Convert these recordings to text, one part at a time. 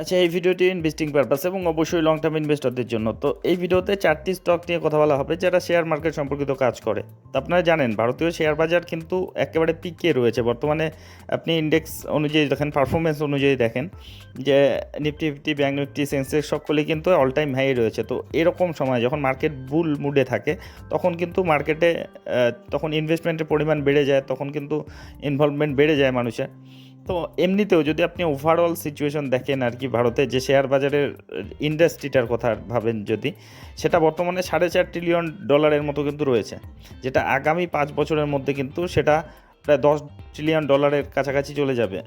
আচ্ছা এই ভিডিওটি ইনভেস্টিং পারপাস এবং অবশ্যই লং টার্ম ইনভেস্টরদের জন্য। তো এই ভিডিওতে চারটি স্টক নিয়ে কথা বলা হবে, যারা শেয়ার মার্কেট সম্পর্কিত কাজ করে। তো আপনারা জানেন, ভারতীয় শেয়ার বাজার কিন্তু একেবারে পিকে রয়েছে। বর্তমানে আপনি ইন্ডেক্স অনুযায়ী দেখেন পারফরমেন্স অনুযায়ী দেখেন, যে Nifty fifty bank Nifty Sensex সকলেই কিন্তু অল টাইম হাই রয়েছে। তো এরকম সময় যখন মার্কেট বুল মুডে থাকে, তখন কিন্তু মার্কেটে তখন ইনভেস্টমেন্টের পরিমাণ বেড়ে যায়, তখন কিন্তু ইনভলভমেন্ট বেড়ে যায় মানুষের। তো এমনিতেও যদি আপনি ওভারঅল সিচুয়েশন দেখেন আর কি ভারতে, যে শেয়ার বাজারের ইন্ডাস্ট্রিটার কথা ভাবেন যদি, সেটা বর্তমানে সাড়ে চার ট্রিলিয়ন ডলারের মতো কিন্তু রয়েছে। যেটা আগামী পাঁচ বছরের মধ্যে কিন্তু সেটা প্রায় দশ ট্রিলিয়ন ডলারের কাছাকাছি চলে যাবে।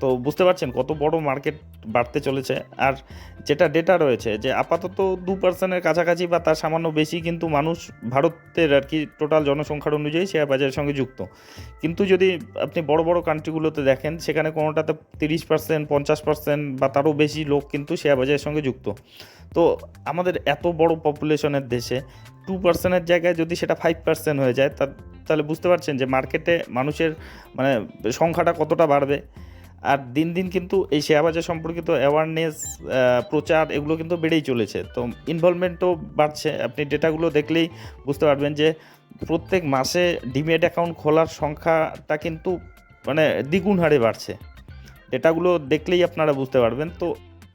তো বুঝতে পারছেন কত বড় মার্কেট বাড়তে চলেছে। আর যেটা ডেটা রয়েছে যে আপাতত দু পার্সেন্টের কাছাকাছি বা তার সামান্য বেশি কিন্তু মানুষ ভারতের আর কি টোটাল জনসংখ্যার অনুযায়ী শেয়ার বাজারের সঙ্গে যুক্ত। কিন্তু যদি আপনি বড় বড় কান্ট্রিগুলোতে দেখেন, সেখানে কোনোটাতে তিরিশ পার্সেন্ট পঞ্চাশ পার্সেন্ট বা তারও বেশি লোক কিন্তু শেয়ার বাজারের সঙ্গে যুক্ত। তো আমাদের এত বড় পপুলেশনের দেশে টু পার্সেন্টের জায়গায় যদি সেটা ফাইভ পার্সেন্ট হয়ে যায় তাহলে বুঝতে পারছেন যে মার্কেটে মানুষের মানে সংখ্যাটা কতটা বাড়বে। আর দিন দিন কিন্তু এই শেয়ার বাজার সম্পর্কিত অ্যাওয়ারনেস প্রচার এগুলো কিন্তু বেড়েই চলেছে। তো ইনভলভমেন্টও বাড়ছে। আপনি ডেটাগুলো দেখলেই বুঝতে পারবেন যে প্রত্যেক মাসে ডিমেট অ্যাকাউন্ট খোলার সংখ্যাটা কিন্তু মানে দ্বিগুণ হারে বাড়ছে। ডেটাগুলো দেখলেই আপনারা বুঝতে পারবেন। তো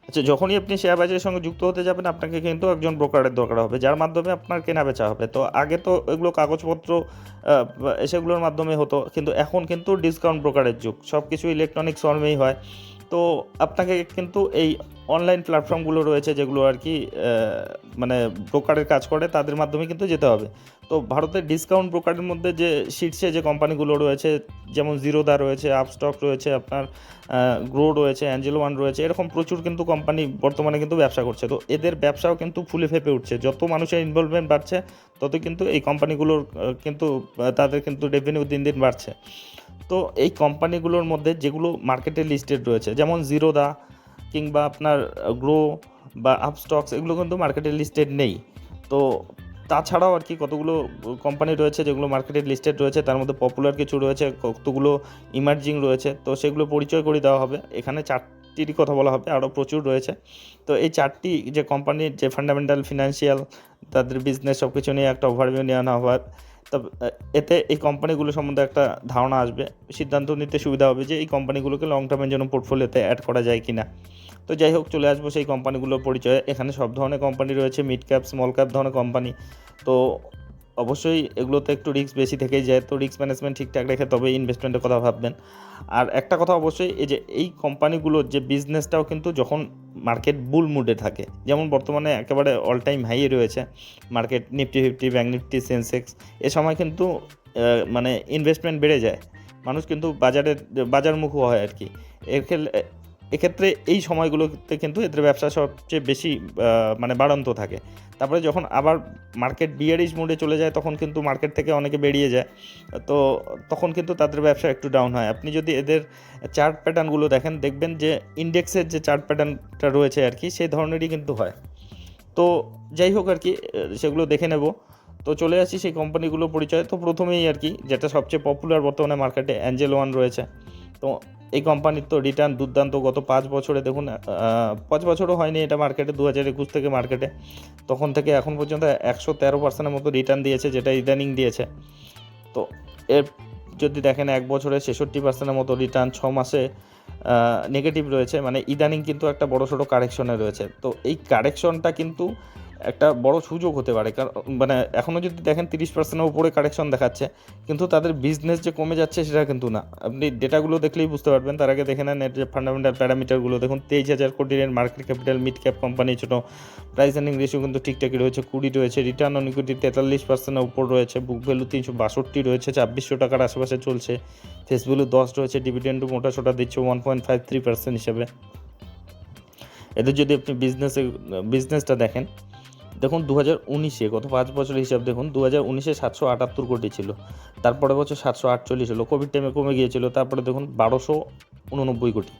আচ্ছা যখনই আপনি শেয়ার বাজারের সঙ্গে যুক্ত হতে যাবেন, আপনাকে কিন্তু একজন ব্রোকারের দরকার হবে, যার মাধ্যমে আপনার কেনা বেচা হবে। তো আগে তো এগুলো কাগজপত্র সেগুলোর মাধ্যমে হতো, কিন্তু এখন কিন্তু ডিসকাউন্ট ব্রোকারের যুগ। সব কিছু ইলেকট্রনিক্স ফর্মেই হয়। তো আপনাকে কিন্তু এই অনলাইন প্ল্যাটফর্মগুলো রয়েছে যেগুলো আর কি মানে ব্রোকারের কাজ করে, তাদের মাধ্যমে কিন্তু যেতে হবে। তো ভারতের ডিসকাউন্ট ব্রোকারের মধ্যে যে শীর্ষে যে কোম্পানিগুলো রয়েছে, যেমন জিরোদা রয়েছে আপস্টক রয়েছে, আপনার গ্রো রয়েছে অ্যাঞ্জেলো ওয়ান রয়েছে, এরকম প্রচুর কিন্তু কোম্পানি বর্তমানে কিন্তু ব্যবসা করছে। তো এদের ব্যবসাও কিন্তু ফুলে ফেপে উঠছে। যত মানুষের ইনভলভমেন্ট বাড়ছে তত কিন্তু এই কোম্পানিগুলোর কিন্তু তাদের কিন্তু রেভিনিউ দিন দিন বাড়ছে। তো এই কোম্পানিগুলোর মধ্যে যেগুলো মার্কেটে লিস্টেড রয়েছে, যেমন জিরোদা কিংবা আপনার গ্রো বা আপস্টক্স এগুলো কিন্তু মার্কেটে লিস্টেড নেই। তো তাছাড়াও আর কি কতগুলো কোম্পানি রয়েছে যেগুলো মার্কেটে লিস্টেড রয়েছে, তার মধ্যে পপুলার কিছু রয়েছে, কতগুলো ইমার্জিং রয়েছে, তো সেগুলো পরিচয় করে দেওয়া হবে। এখানে চারটিরই কথা বলা হবে, আরও প্রচুর রয়েছে। তো এই চারটি যে কোম্পানির যে ফান্ডামেন্টাল ফিনান্সিয়াল তাদের বিজনেস সব কিছু নিয়ে একটা ওভারভিউ আনা হবে তবে এতে এই কোম্পানিগুলো সম্বন্ধে একটা ধারণা আসবে। সিদ্ধান্ত নিতে সুবিধা হবে যে, এই কোম্পানিগুলোকে লং টার্মের জন্য পোর্টফোলিওতে অ্যাড করা যায় কি না তো যাই হোক, চলে আসব সেই কোম্পানিগুলোর পরিচয়ে। এখানে সব ধরনের কোম্পানি রয়েছে মিড ক্যাপ স্মল ক্যাপ ধরনের কোম্পানি তো অবশ্যই এগুলোতে একটু রিস্ক বেশি থেকেই যায়। তো রিস্ক ম্যানেজমেন্ট ঠিকঠাক রেখে তবে ইনভেস্টমেন্টের কথা ভাববেন। আর একটা কথা অবশ্যই, এই যে এই কোম্পানিগুলোর যে বিজনেসটাও কিন্তু যখন মার্কেট বুল মুডে থাকে, যেমন বর্তমানে একেবারে অল টাইম হাইয়ে রয়েছে market Nifty fifty bank Nifty Sensex এ সময় কিন্তু মানে ইনভেস্টমেন্ট বেড়ে যায়। মানুষ কিন্তু বাজারের, বাজারমুখী হয় আর কি। এর এক্ষেত্রে এই সময়গুলোতে কিন্তু এদের ব্যবসা সবচেয়ে বেশি মানে বাড়ন্ত থাকে। তারপরে যখন আবার মার্কেট বিয়ারিশ মোডে চলে যায়, তখন কিন্তু মার্কেট থেকে অনেকে বেরিয়ে যায়। তো তখন কিন্তু তাদের ব্যবসা একটু ডাউন হয়। আপনি যদি এদের চার্ট প্যাটার্নগুলো দেখেন, দেখবেন যে ইন্ডেক্সের যে চার্ট প্যাটার্নটা রয়েছে আর কি, সেই ধরনেরই কিন্তু হয়। তো যাই হোক আর কি, সেগুলো দেখে নেব। তো চলে আসি সেই কোম্পানিগুলো পরিচয়। তো প্রথমেই আর কি, যেটা সবচেয়ে পপুলার বর্তমানে মার্কেটে অ্যাঞ্জেল ওয়ান রয়েছে। তো এই কোম্পানির তো রিটার্ন দুর্দান্ত গত পাঁচ বছরে দেখুন পাঁচ বছরও হয়নি এটা মার্কেটে দু হাজার একুশ থেকে মার্কেটে তখন থেকে এখন পর্যন্ত একশো তেরো পার্সেন্টের মতো রিটার্ন দিয়েছে, যেটা ইদানিং দিয়েছে। তো এর যদি দেখেন এক বছরে ছেষট্টি পার্সেন্টের মতো রিটার্ন ছ মাসে নেগেটিভ রয়েছে। মানে ইদানিং কিন্তু একটা বড় সড়ো কারেকশনে রয়েছে। তো এই কারেকশনটা কিন্তু একটা বড় সুযোগ হতে পারে। কারণ মানে এখনও যদি দেখেন তিরিশ পার্সেন্টের উপরে কারেকশন দেখাচ্ছে, কিন্তু তাদের বিজনেস যে কমে যাচ্ছে সেটা কিন্তু না। আপনি ডেটাগুলো দেখলেই বুঝতে পারবেন। তার আগে দেখে নেন যে ফান্ডামেন্টাল প্যারামিটারগুলো দেখুন তেইশ হাজার কোটির market capital mid cap company ছোটো প্রাইস আর্নিং রেশিও কিন্তু ঠিকঠাকই রয়েছে, কুড়ি রয়েছে রিটার্ন অন ইকুইটি তেতাল্লিশ পার্সেন্টের উপর রয়েছে বুক ভ্যালু তিনশো বাষট্টি রয়েছে, ছাব্বিশশো টাকার আশেপাশে চলছে ফেস ভ্যালু দশ রয়েছে ডিভিডেন্ডও মোটা ছোটা দিচ্ছে one point five three percent হিসাবে। এদের যদি আপনি বিজনেসে বিজনেসটা দেখেন দেখুন দু হাজার উনিশে, গত পাঁচ বছরের হিসাব দেখুন দু হাজার উনিশে সাতশো আটাত্তর কোটি ছিল। তারপরে বছর সাতশো আটচল্লিশ হলো কোভিড টাইমে কমে গিয়েছিল, তারপরে দেখুন বারোশো উননব্বই কোটি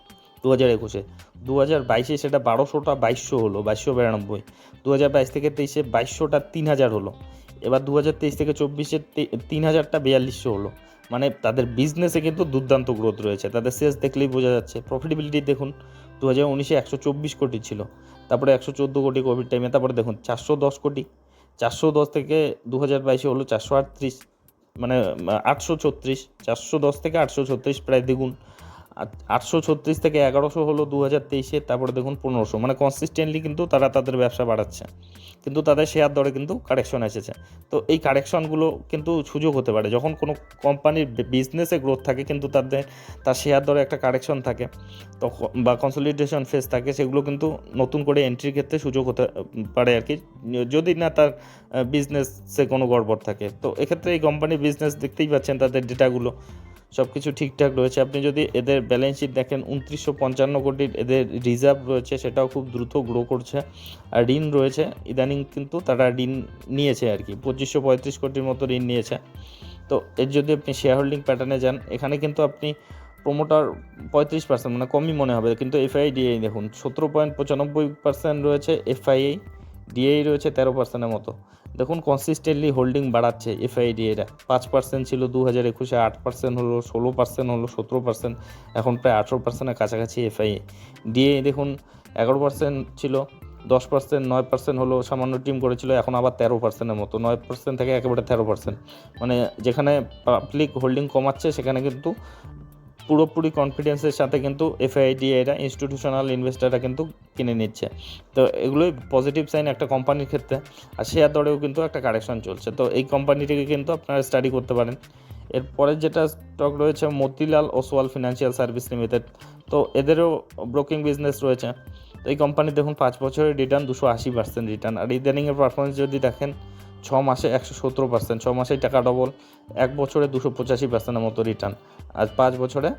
দু হাজার একুশে। দু হাজার বাইশে সেটা বারোশোটা বাইশশো হলো, বাইশশো বিরানব্বই। দু হাজার বাইশ থেকে তেইশে বাইশশোটা তিন হাজার হলো। এবার দু হাজার তেইশ থেকে চব্বিশে তিন হাজারটা বিয়াল্লিশশো হলো। মানে তাদের বিজনেসে কিন্তু দুর্দান্ত গ্রোথ রয়েছে। তাদের সেলস দেখলেই বোঝা যাচ্ছে। প্রফিটেবিলিটি দেখুন দু হাজার উনিশে একশো চব্বিশ কোটি ছিল। তারপরে একশো চোদ্দ কোটি কোভিড টাইমে তারপরে দেখুন, চারশো দশ কোটি। চারশো দশ থেকে দু হাজার বাইশে হলো চারশো আটত্রিশ মানে আটশো ছত্রিশ, চারশো দশ থেকে আটশো ছত্রিশ প্রায় দ্বিগুণ। আটশো ছত্রিশ থেকে এগারোশো হলো দু হাজার তেইশে তারপরে দেখুন পনেরোশো। মানে কনসিস্টেন্টলি কিন্তু তারা তাদের ব্যবসা বাড়াচ্ছে। কিন্তু তাদের শেয়ার দরে কিন্তু কারেকশন এসেছে। তো এই কারেকশনগুলো কিন্তু সুযোগ হতে পারে। যখন কোনো কোম্পানির বিজনেসে গ্রোথ থাকে কিন্তু তাদের, তার শেয়ার দরে একটা কারেকশন থাকে, তখন বা কনসলিডেশন ফেস থাকে, সেগুলো কিন্তু নতুন করে এন্ট্রির ক্ষেত্রে সুযোগ হতে পারে আর কি। যদি না তার বিজনেসে কোনো গড়বড় থাকে। তো এক্ষেত্রে এই কোম্পানির বিজনেস দেখতেই পাচ্ছেন তাদের ডেটাগুলো সব কিছু ঠিকঠাক রয়েছে। আপনি যদি এদের ব্যালেন্স শিট দেখেন, উনত্রিশশো পঞ্চান্ন কোটির এদের রিজার্ভ রয়েছে, সেটাও খুব দ্রুত গ্রো করছে। আর ঋণ রয়েছে, ইদানিং কিন্তু তারা ঋণ নিয়েছে আর কি, পঁচিশশো পঁয়ত্রিশ কোটির মতো ঋণ নিয়েছে। তো এর যদি আপনি শেয়ার হোল্ডিং প্যাটার্নে যান, এখানে কিন্তু আপনি প্রোমোটার পঁয়ত্রিশ পার্সেন্ট মানে কমই মনে হবে। কিন্তু এফআই ডিআই দেখুন, সতেরো পয়েন্ট পঁচানব্বই পার্সেন্ট রয়েছে এফআইআই ডিআই রয়েছে তেরো পার্সেন্টের মতো। দেখুন কনসিস্টেন্টলি হোল্ডিং বাড়াচ্ছে এফআইডিএরা পাঁচ পার্সেন্ট ছিল দু হাজার একুশে, আট পার্সেন্ট হলো ষোলো পার্সেন্ট হলো সতেরো পার্সেন্ট এখন প্রায় আঠেরো পার্সেন্টের কাছাকাছি এফআই ডিএ দেখুন, এগারো পার্সেন্ট ছিল, দশ পার্সেন্ট নয় পার্সেন্ট হলো সামান্য টিম করেছিল, এখন আবার তেরো পার্সেন্টের মতো, নয় পার্সেন্ট থেকে একেবারে তেরো পার্সেন্ট মানে যেখানে পাবলিক হোল্ডিং কমাচ্ছে, সেখানে কিন্তু পুরোপুরি কনফিডেন্সের সাথে কিন্তু এফআইডি এরা ইনস্টিটিউশনাল ইনভেস্টাররা কিন্তু কিনে নিচ্ছে। তো এগুলোই পজিটিভ সাইন একটা কোম্পানির ক্ষেত্রে। আর শেয়ার দরেও কিন্তু একটা কারেকশন চলছে। তো এই কোম্পানিটিকে কিন্তু আপনারা স্টাডি করতে পারেন। এরপরে যেটা স্টক রয়েছে Motilal Oswal financial service limited তো এদেরও ব্রোকিং বিজনেস রয়েছে। তো এই কোম্পানি দেখুন, পাঁচ বছরের রিটার্ন দুশো আশি পার্সেন্ট রিটার্ন আর ইদানিংয়ের পারফরমেন্স যদি দেখেন ছ মাসে একশো সতেরো পার্সেন্ট ছ মাসেই টাকা ডবল এক বছরে দুশো পঁচাশি পার্সেন্টের মতো রিটার্ন আর পাঁচ বছরে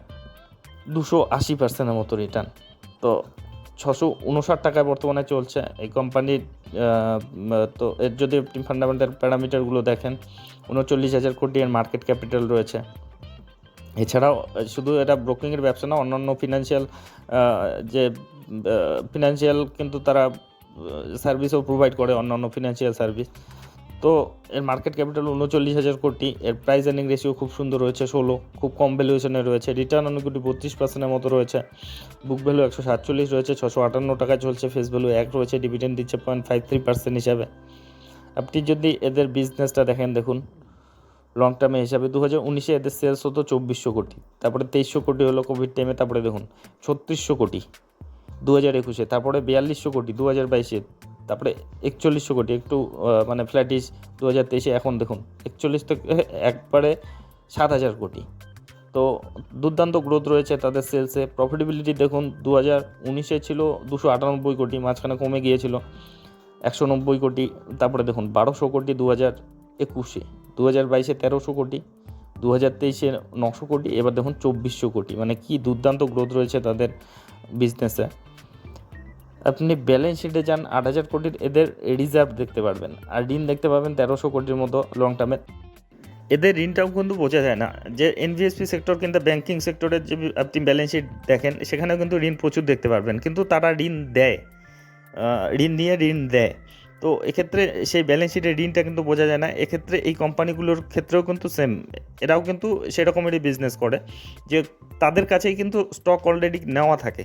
দুশো আশি পার্সেন্টের মতো রিটার্ন তো ছশো উনষাট টাকায় বর্তমানে চলছে। এই কোম্পানির তো এর যদি আপনি ফান্ডামেন্টাল প্যারামিটারগুলো দেখেন, উনচল্লিশ হাজার কোটি এর মার্কেট ক্যাপিটাল রয়েছে। এছাড়াও, শুধু এটা ব্রোকিংয়ের ব্যবসা না, অন্যান্য ফিনান্সিয়াল যে ফিনান্সিয়াল কিন্তু তারা সার্ভিসও প্রোভাইড করে অন্যান্য ফিনান্সিয়াল সার্ভিস তো এর মার্কেট ক্যাপিটাল উনচল্লিশ হাজার কোটি, এর প্রাইস আর্নিং রেশিও খুব সুন্দর রয়েছে, ষোলো, খুব কম ভ্যালুয়েশনে রয়েছে রিটার্ন অন ইকুইটি বত্রিশ পার্সেন্টের মতো রয়েছে বুক ভ্যালু একশো সাতচল্লিশ রয়েছে, ছশো আটান্ন টাকায় চলছে ফেস ভ্যালু এক রয়েছে ডিভিডেন্ড দিচ্ছে পয়েন্ট ফাইভ থ্রি পার্সেন্ট হিসাবে। আপনি যদি এদের বিজনেসটা দেখেন, দেখুন লং টার্মে হিসাবে দু হাজার উনিশে এদের সেলস হতো চব্বিশশো কোটি, তারপরে তেইশশো কোটি হলো কোভিড টাইমে তারপরে দেখুন, ছত্রিশশো কোটি দু হাজার একুশে, তারপরে বিয়াল্লিশশো কোটি দু হাজার বাইশে তারপরে একচল্লিশশো কোটি, একটু মানে ফ্ল্যাটিস দু হাজার তেইশে, এখন দেখুন, একচল্লিশ থেকে একবারে সাত হাজার কোটি। তো দুর্দান্ত গ্রোথ রয়েছে তাদের সেলসে প্রফিটেবিলিটি দেখুন দু হাজার উনিশে ছিল দুশো আটানব্বই কোটি, মাঝখানে কমে গিয়েছিল একশো নব্বই কোটি। তারপরে দেখুন, বারোশো কোটি দু হাজার একুশে দু হাজার বাইশে তেরোশো কোটি দু হাজার তেইশে নশো কোটি, এবার দেখুন চব্বিশশো কোটি। মানে কি দুর্দান্ত গ্রোথ রয়েছে তাদের বিজনেসে আপনি ব্যালেন্স শিটে যান, আট হাজার কোটির এদের রিজার্ভ দেখতে পারবেন। আর ঋণ দেখতে পাবেন তেরোশো কোটির মতো লং টার্মে এদের ঋণটাও কিন্তু বোঝা যায় না। যে এনভিএসপি সেক্টর কিন্তু ব্যাঙ্কিং সেক্টরের যে আপনি ব্যালেন্স শিট দেখেন, সেখানেও কিন্তু ঋণ প্রচুর দেখতে পারবেন। কিন্তু তারা ঋণ দেয় ঋণ নিয়ে ঋণ দেয়। তো এক্ষেত্রে সেই ব্যালেন্স শিটের ঋণটা কিন্তু বোঝা যায় না। এক্ষেত্রে এই কোম্পানিগুলোর ক্ষেত্রেও কিন্তু সেম এরাও কিন্তু সেরকমেরই বিজনেস করে, যে তাদের কাছেই কিন্তু স্টক অলরেডি নেওয়া থাকে।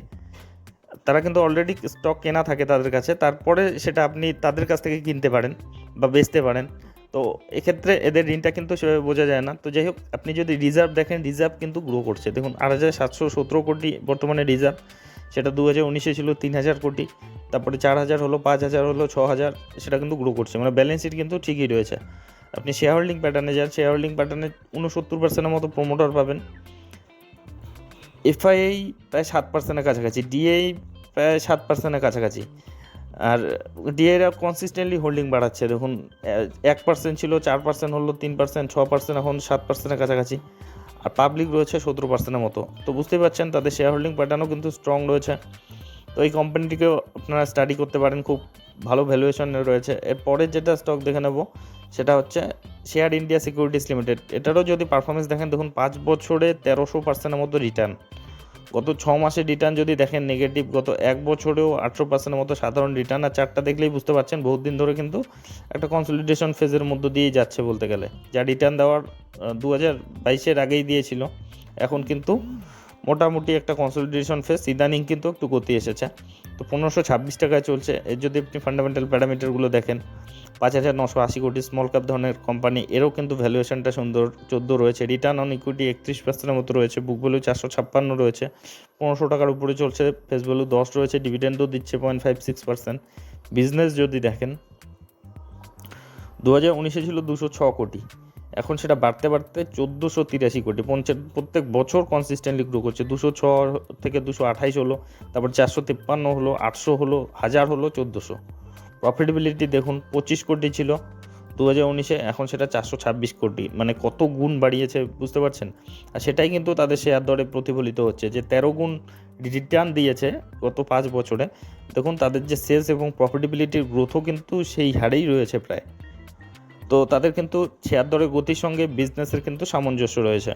তারা কিন্তু অলরেডি স্টক কেনা থাকে তাদের কাছে, তারপরে সেটা আপনি তাদের কাছ থেকে কিনতে পারেন বা বেচতে পারেন। তো এক্ষেত্রে এদের ঋণটা কিন্তু সেভাবে বোঝা যায় না। তো যাই হোক, আপনি যদি রিজার্ভ দেখেন রিজার্ভ কিন্তু গ্রো করছে। দেখুন, আট হাজার সাতশো সতেরো কোটি বর্তমানে রিজার্ভ সেটা দু হাজার উনিশে ছিল তিন হাজার কোটি, তারপরে চার হাজার হলো পাঁচ হাজার হলো ছ হাজার সেটা কিন্তু গ্রো করছে। মানে ব্যালেন্স শিট কিন্তু ঠিকই রয়েছে। আপনি শেয়ার হোল্ডিং প্যাটার্নে যান শেয়ার হোল্ডিং প্যাটার্নে উনসত্তর পার্সেন্টের মতো প্রোমোটার পাবেন। এফআইআই প্রায় সাত পার্সেন্টের কাছাকাছি। ডিএই প্রায় সাত পার্সেন্টের কাছাকাছি। আর ডিএরা কনসিস্টেন্টলি হোল্ডিং বাড়াচ্ছে। দেখুন, এক পার্সেন্ট ছিল, চার পার্সেন্ট হলো, তিন পার্সেন্ট, ছ পার্সেন্ট, এখন সাত পার্সেন্টের কাছাকাছি। আর পাবলিক রয়েছে সতেরো পার্সেন্টের মতো। তো বুঝতেই পারছেন, তাদের শেয়ার হোল্ডিং প্যাটার্নও কিন্তু স্ট্রং রয়েছে। তো এই কোম্পানিটিকেও আপনারা স্টাডি করতে পারেন, খুব ভালো ভ্যালুয়েশন রয়েছে। এরপরে যেটা স্টক দেখে নেব, সেটা হচ্ছে শেয়ার ইন্ডিয়া সিকিউরিটিস লিমিটেড এটারও যদি পারফরমেন্স দেখেন, দেখুন, পাঁচ বছরে তেরোশো পার্সেন্টের মতো রিটার্ন গত ছ মাসের রিটার্ন যদি দেখেন নেগেটিভ গত এক বছরেও আঠেরো পার্সেন্টের মতো সাধারণ রিটার্ন আর চারটা দেখলেই বুঝতে পারছেন বহুদিন ধরে কিন্তু একটা কনসলিডেশন ফেজের মধ্য দিয়েই যাচ্ছে বলতে গেলে। যা রিটার্ন দেওয়ার দু হাজার বাইশের আগেই দিয়েছিল। এখন কিন্তু মোটামুটি একটা কনসলিডেশন ফেস ইদানিং কিন্তু একটু গতি এসেছে। তো পনেরোশো ছাব্বিশ টাকায় চলছে। এর যদি আপনি ফান্ডামেন্টাল প্যারামিটারগুলো দেখেন, পাঁচ হাজার নশো আশি কোটি স্মল ক্যাপ ধরনের কোম্পানি এরও কিন্তু ভ্যালুয়েশনটা সুন্দর, চোদ্দ রয়েছে। রিটার্ন অন ইকুইটি একত্রিশ পার্সেন্টের মতো রয়েছে। বুক ভ্যালু চারশো ছাপ্পান্ন রয়েছে। পনেরোশো টাকার উপরে চলছে ফেস ভ্যালু দশ রয়েছে। ডিভিডেন্ডও দিচ্ছে point five six percent business যদি দেখেন দু হাজার উনিশে ছিল দুশো ছ কোটি। এখন সেটা বাড়তে বাড়তে চোদ্দোশো তিরাশি কোটি পঞ্চায়েত প্রত্যেক বছর কনসিস্টেন্টলি গ্রো করছে। দুশো ছ থেকে দুশো আঠাইশ হলো, তারপর চারশো তিপ্পান্ন হলো, আটশো হলো, হাজার হলো, চোদ্দোশো। প্রফিটেবিলিটি দেখুন, পঁচিশ কোটি ছিল দু হাজার উনিশে, এখন সেটা চারশো ছাব্বিশ কোটি। মানে কত গুণ বাড়িয়েছে, বুঝতে পারছেন? আর সেটাই কিন্তু তাদের শেয়ার দরে প্রতিফলিত হচ্ছে যে, তেরো গুণ রিটার্ন দিয়েছে গত পাঁচ বছরে। দেখুন, তাদের যে সেলস এবং প্রফিটেবিলিটির গ্রোথও কিন্তু সেই হারেই রয়েছে প্রায়। তো তাদের কিন্তু শেয়ার দরের গতির সঙ্গে বিজনেসের কিন্তু সামঞ্জস্য রয়েছে।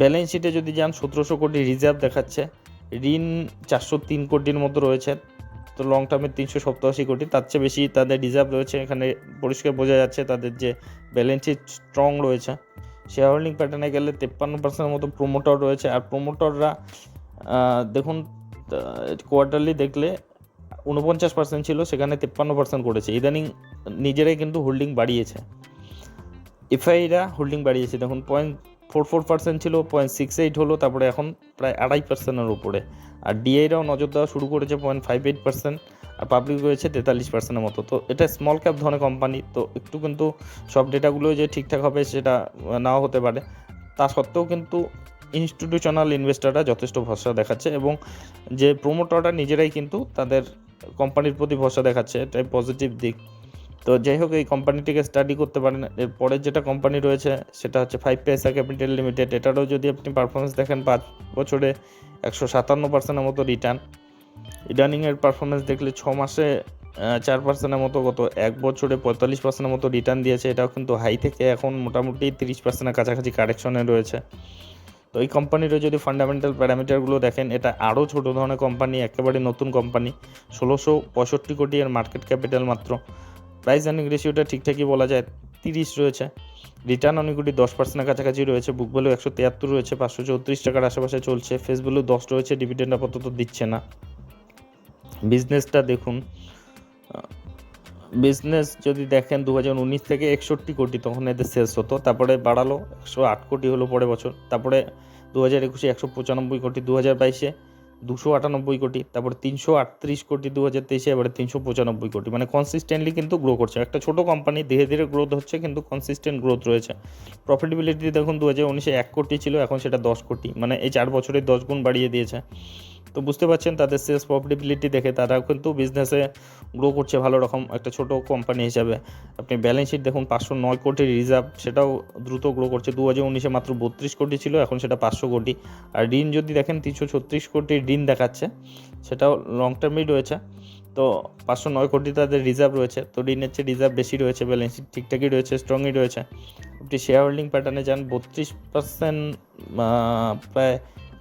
ব্যালেন্স শিটে যদি যান, সতেরোশো কোটি রিজার্ভ দেখাচ্ছে। ঋণ চারশো তিন কোটির মতো রয়েছে। তো লং টার্মে তিনশো সপ্তাশি কোটি, তার চেয়ে বেশি তাদের রিজার্ভ রয়েছে। এখানে পরিষ্কার বোঝা যাচ্ছে তাদের যে ব্যালেন্স শিট স্ট্রং রয়েছে। শেয়ার হোল্ডিং প্যাটার্নে গেলে তেপ্পান্ন পার্সেন্টের মতো প্রোমোটর রয়েছে। আর প্রোমোটররা দেখুন কোয়ার্টারলি দেখলে উনপঞ্চাশ পার্সেন্ট ছিল, সেখানে তেপ্পান্ন পার্সেন্ট করেছে। ইদানিং নিজেরাই কিন্তু হোল্ডিং বাড়িয়েছে। এফআইরা হোল্ডিং বাড়িয়েছে। দেখুন পয়েন্ট ফোর ফোর পার্সেন্ট ছিল পয়েন্ট সিক্স এইট হলো, তারপরে এখন প্রায় আড়াই পার্সেন্টের উপরে। আর ডিআইরাও নজর দেওয়া শুরু করেছে পয়েন্ট ফাইভ এইট পার্সেন্ট আর পাবলিক রয়েছে তেতাল্লিশ পার্সেন্টের মতো। তো এটা স্মল ক্যাপ ধরনের কোম্পানি তো একটু কিন্তু সব ডেটাগুলো যে ঠিকঠাক হবে, সেটা নাও হতে পারে। তা সত্ত্বেও কিন্তু ইনস্টিটিউশনাল ইনভেস্টাররা যথেষ্ট ভরসা দেখাচ্ছে এবং যে প্রোমোটাররা নিজেরাই কিন্তু তাদের কোম্পানির প্রতি ভরসা দেখাচ্ছে, এটাই পজিটিভ দিক। তো যাই হোক, এই কোম্পানিটিকে স্টাডি করতে পারেন। এর পরের যেটা কোম্পানি রয়েছে, সেটা হচ্ছে ফাইভ পয়সা ক্যাপিটাল লিমিটেড এটারও যদি আপনি পারফরমেন্স দেখেন, পাঁচ বছরে একশো সাতান্ন পার্সেন্টের মতো রিটার্ন ইদানিংয়ের পারফরমেন্স দেখলে ছ মাসে চার পার্সেন্টের মতো গত এক বছরে পঁয়তাল্লিশ পার্সেন্টের মতো রিটার্ন দিয়েছে। এটাও কিন্তু হাই থেকে এখন মোটামুটি তিরিশ পার্সেন্টের কাছাকাছি কারেকশনে রয়েছে। এই কোম্পানিরও যদি ফান্ডামেন্টাল প্যারামিটারগুলো দেখেন, এটা আরও ছোটো ধরনের কোম্পানি একেবারে নতুন কোম্পানি ষোলোশো পঁয়ষট্টি কোটি এর মার্কেট ক্যাপিটাল মাত্র। প্রাইস আর্নিং রেশিওটা ঠিকঠাকই বলা যায়, তিরিশ রয়েছে। রিটার্ন অন ইকুইটি দশ পার্সেন্টের কাছাকাছি রয়েছে বুক ভ্যালু একশো তিয়াত্তর রয়েছে, পাঁচশো চৌত্রিশ টাকার আশেপাশে চলছে ফেস ভ্যালু দশ রয়েছে ডিভিডেন্ড আপাতত দিচ্ছে না। বিজনেসটা দেখুন বিজনেস যদি দেখেন দু হাজার উনিশ থেকে একষট্টি কোটি তখন এদের সেলস হতো, তারপরে বাড়ালো একশো আট কোটি হলো পরে বছর, তারপরে দু হাজার একুশে একশো পঁচানব্বই কোটি দু হাজার বাইশে দুশো আটানব্বই কোটি, তারপরে তিনশো আটত্রিশ কোটি দু হাজার তেইশে, এবারে তিনশো পঁচানব্বই কোটি। মানে কনসিস্টেন্টলি কিন্তু গ্রো করছে। একটা ছোটো কোম্পানি ধীরে ধীরে গ্রোথ হচ্ছে, কিন্তু কনসিস্টেন্ট গ্রোথ রয়েছে। প্রফিটেবিলিটি দেখুন দু হাজার উনিশে এক কোটি ছিল, এখন সেটা দশ কোটি। মানে এই চার বছরে দশ গুণ বাড়িয়ে দিয়েছে। তো বুঝতে পারছেন, তাদের সেলস প্রফিটেবিলিটি দেখে তারা কিন্তু বিজনেসে গ্রো করছে ভালো রকম একটা ছোট কোম্পানি হিসাবে। আপনি ব্যালেন্স শিট দেখুন, পাঁচশো নয় কোটি রিজার্ভ সেটাও দ্রুত গ্রো করছে। দু হাজার উনিশে মাত্র বত্রিশ কোটি ছিল, এখন সেটা পাঁচশো কোটি। আর ঋণ যদি দেখেন, তিনশো ছত্রিশ কোটি ঋণ দেখাচ্ছে, সেটাও লং টার্মই রয়েছে। তো পাঁচশো নয় কোটি তাদের রিজার্ভ রয়েছে, তো ঋণের চেয়ে রিজার্ভ বেশি রয়েছে ব্যালেন্স শিট ঠিকঠাকই রয়েছে স্ট্রংই রয়েছে। আপনি শেয়ার হোল্ডিং প্যাটার্নে যান, বত্রিশ পার্সেন্ট প্রায়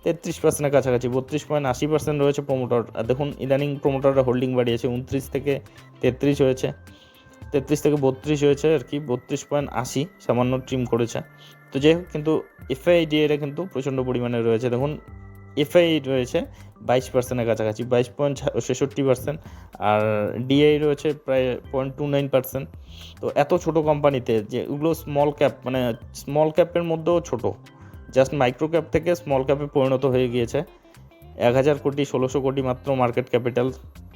তেত্রিশ পার্সেন্টের কাছাকাছি, বত্রিশ পয়েন্ট আশি পার্সেন্ট রয়েছে প্রোমোটার দেখুন, ইদানিং প্রোমোটাররা হোল্ডিং বাড়িয়েছে, উনত্রিশ থেকে তেত্রিশ হয়েছে। তেত্রিশ থেকে বত্রিশ হয়েছে আর কি, বত্রিশ পয়েন্ট আশি সামান্য ট্রিম করেছে। তো যাই হোক, কিন্তু এফআইডিএরা কিন্তু প্রচণ্ড পরিমাণে রয়েছে। দেখুন এফআই রয়েছে বাইশ পার্সেন্টের কাছাকাছি, বাইশ পয়েন্ট ছেষট্টি পার্সেন্ট আর ডিআই রয়েছে প্রায় পয়েন্ট টু নাইন পার্সেন্ট তো এত ছোটো কোম্পানিতে যেগুলো স্মল ক্যাপ মানে স্মল ক্যাপের মধ্যেও ছোটো। জাস্ট মাইক্রো ক্যাপ থেকে স্মল ক্যাপে পরিণত হয়ে গিয়েছে। এক হাজার কোটি, ষোলোশো কোটি মাত্র মার্কেট ক্যাপিটাল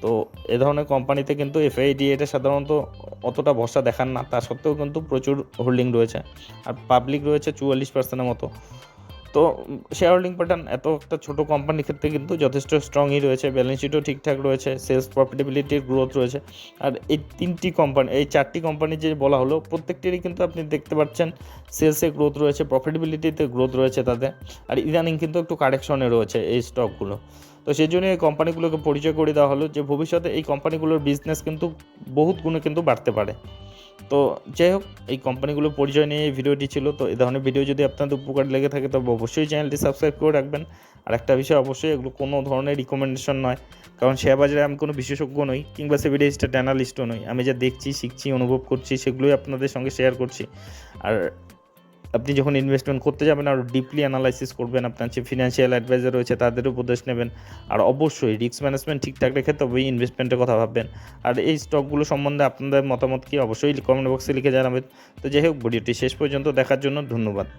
তো এ ধরনের কোম্পানিতে কিন্তু এফআইডি এটা সাধারণত অতটা ভরসা দেখান না। তা সত্ত্বেও কিন্তু প্রচুর হোল্ডিং রয়েছে। আর পাবলিক রয়েছে চুয়াল্লিশ পার্সেন্টের মতো। তো শেয়ার হোল্ডিং প্যাটার্ন এত একটা ছোটো কোম্পানির ক্ষেত্রে কিন্তু যথেষ্ট স্ট্রংই রয়েছে ব্যালেন্স শিটও ঠিকঠাক রয়েছে সেলস প্রফিটেবিলিটির গ্রোথ রয়েছে। আর এই তিনটি কোম্পানি এই চারটি কোম্পানি যে বলা হলো, প্রত্যেকটিরই কিন্তু আপনি দেখতে পাচ্ছেন সেলসে গ্রোথ রয়েছে প্রফিটেবিলিটিতে গ্রোথ রয়েছে তাদের আর ইদানিং কিন্তু একটু কারেকশনে রয়েছে এই স্টকগুলো তো সেই জন্য এই কোম্পানিগুলোকে পরিচয় করে দেওয়া হলো যে ভবিষ্যতে এই কোম্পানিগুলোর বিজনেস কিন্তু বহুত গুণে কিন্তু বাড়তে পারে। তো যাই হোক, এই কোম্পানিগুলোর পরিচয় নিয়ে এই ভিডিওটি ছিল। তো এই ধরনের ভিডিও যদি আপনাদের উপকার লেগে থাকে, তবে অবশ্যই চ্যানেলটি সাবস্ক্রাইব করে রাখবেন। আর একটা বিষয় অবশ্যই, এগুলো কোনো ধরনের রিকমেন্ডেশন নয়। কারণ শেয়ার বাজারে আমি কোনো বিশেষজ্ঞ নই, কিংবা সেভিডি স্টার্ট অ্যানালিস্টও নই। আমি যা দেখছি, শিখছি, অনুভব করছি, সেগুলোই আপনাদের সঙ্গে শেয়ার করছি। আর আপনি যখন ইনভেস্টমেন্ট করতে যাবেন আরও ডিপলি অ্যানালাইসিস করবেন, আপনার যে ফিনান্সিয়াল অ্যাডভাইজার রয়েছে তাদের উপদেশ নেবেন। আর অবশ্যই রিস্ক ম্যানেজমেন্ট ঠিকঠাক রেখে তবেই ইনভেস্টমেন্টের কথা ভাববেন। আর এই স্টকগুলো সম্বন্ধে আপনাদের মতামত কি অবশ্যই কমেন্ট বক্সে লিখে জানাবেন। তো যাই হোক, ভিডিওটি শেষ পর্যন্ত দেখার জন্য ধন্যবাদ।